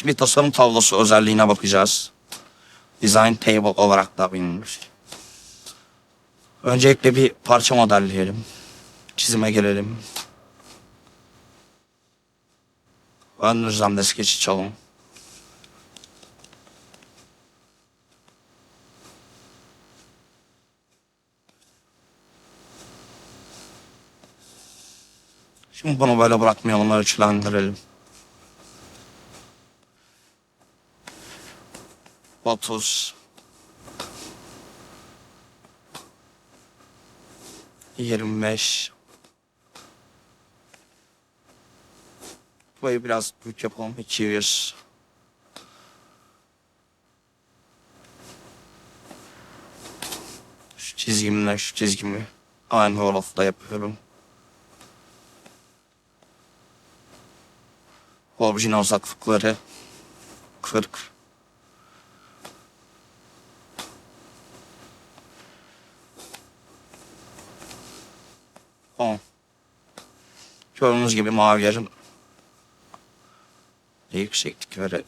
Şimdi tasarım tablosu özelliğine bakacağız. Design table olarak da bilinir. Öncelikle bir parça modelleyelim. Çizime girelim. Ön düzlemde skeç açalım. Şimdi bunu böyle bırakmayalım, ölçülendirelim. 30 25 Burayı biraz büyük yapalım. 200 Şu çizgimle şu çizgimi aynı orafta yapıyorum. Orijinal uzaklıkları 40 10 Gördüğünüz gibi mavi yerin yükseklik verelim.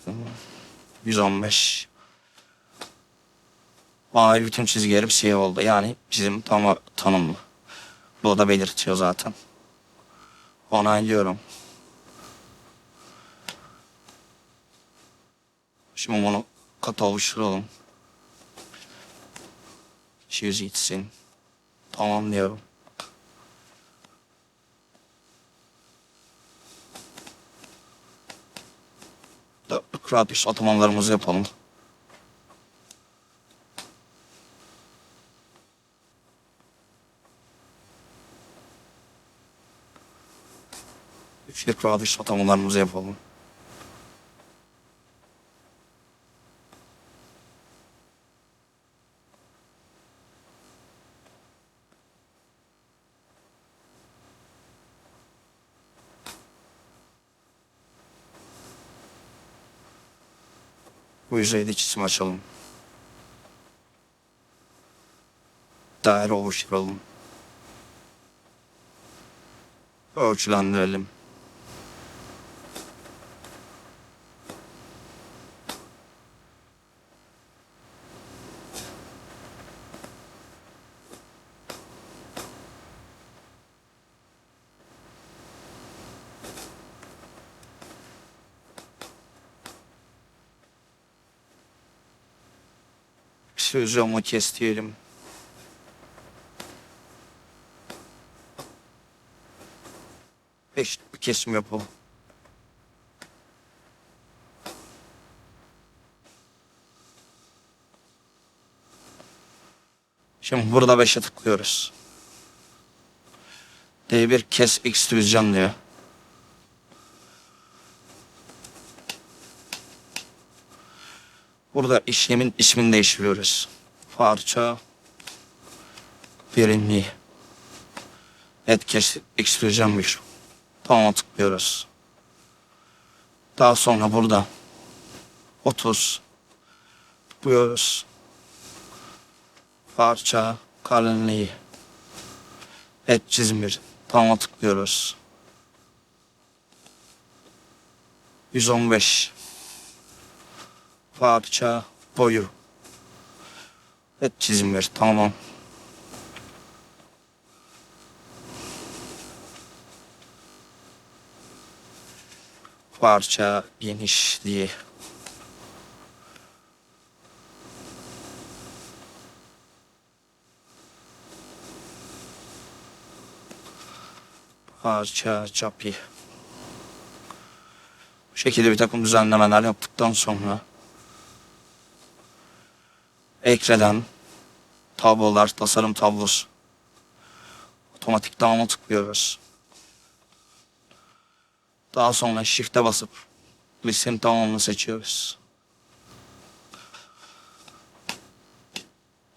115 Mavi bütün çizgi yerim siyah oldu. Yani çizim tam tanımlı. Bu da belirtiyor zaten. Onaylıyorum. Şimdi bunu kata oluşturalım. 200 gitsin. Tamam diyorum. Dörtlük radyüs atamalarımızı yapalım. Üçlük radyüs atamalarımızı yapalım. Bu yüzeyde çizim açalım. Daire oluşturalım. Ölçülendirelim. Sözümü kes diyelim. Beş bir kesim yapalım. Şimdi burada beşe tıklıyoruz. D1 kes ekstrüzyon diyor. Burada işlemin ismini değiştiriyoruz. Parça birinliği. Et kes ekstrüzyonmuş. Tamam tıklıyoruz. Daha sonra burada 30 tıklıyoruz. Parça kalınlığı. Et çizimir. Tamam tıklıyoruz. 115 parça boyu. Et çizimleri tamam. Parça genişliği. Parça çapı. Bu şekilde bir takım düzenlemeler yaptıktan sonra ekreden tablolar, tasarım tablosu. Otomatik dağıma tıklıyoruz. Daha sonra shift'e basıp listenin tamamını seçiyoruz.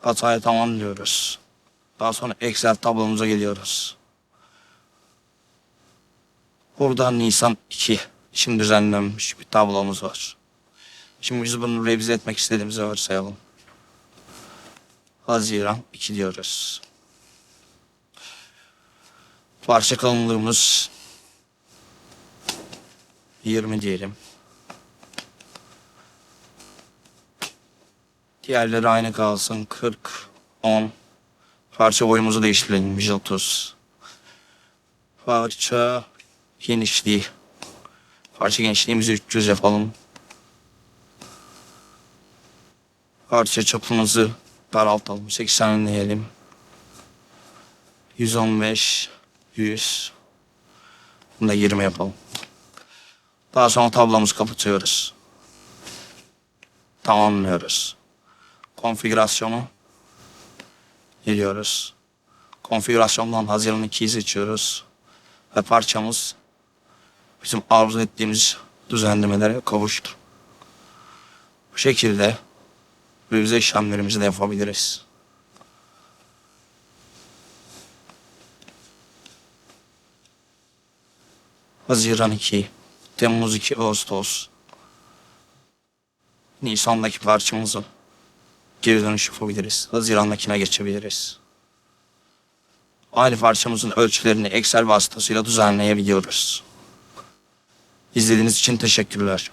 Hatayı tamam diyoruz. Daha sonra Excel tablomuza geliyoruz. Burada Nisan 2 için düzenlenmiş bir tablomuz var. Şimdi biz bunu revize etmek istediğimizi varsayalım. Haziran 2 diyoruz. Parça kalınlığımız 20 diyelim. Diğerleri aynı kalsın. 40, 10. Parça boyumuzu değiştirelim. 130. Parça genişliği. Parça genişliğimizi 300 yapalım. Parça çapımızı daraltalım. 80 diyelim. 115, 100. Bunu da 20 yapalım. Daha sonra tablomuzu kapatıyoruz. Tamamlıyoruz. Konfigürasyonu geliyoruz. Konfigürasyondan Haziran 2'yi seçiyoruz. Ve parçamız bizim arzu ettiğimiz düzenlemelere kavuştu. Bu şekilde revize işlemlerimizi de yapabiliriz. Haziran 2, Temmuz 2, Ağustos. Nisan'daki parçamızı geri dönüş yapabiliriz. Haziran'dakine geçebiliriz. Aynı parçamızın ölçülerini Excel vasıtasıyla düzenleyebiliyoruz. İzlediğiniz için teşekkürler.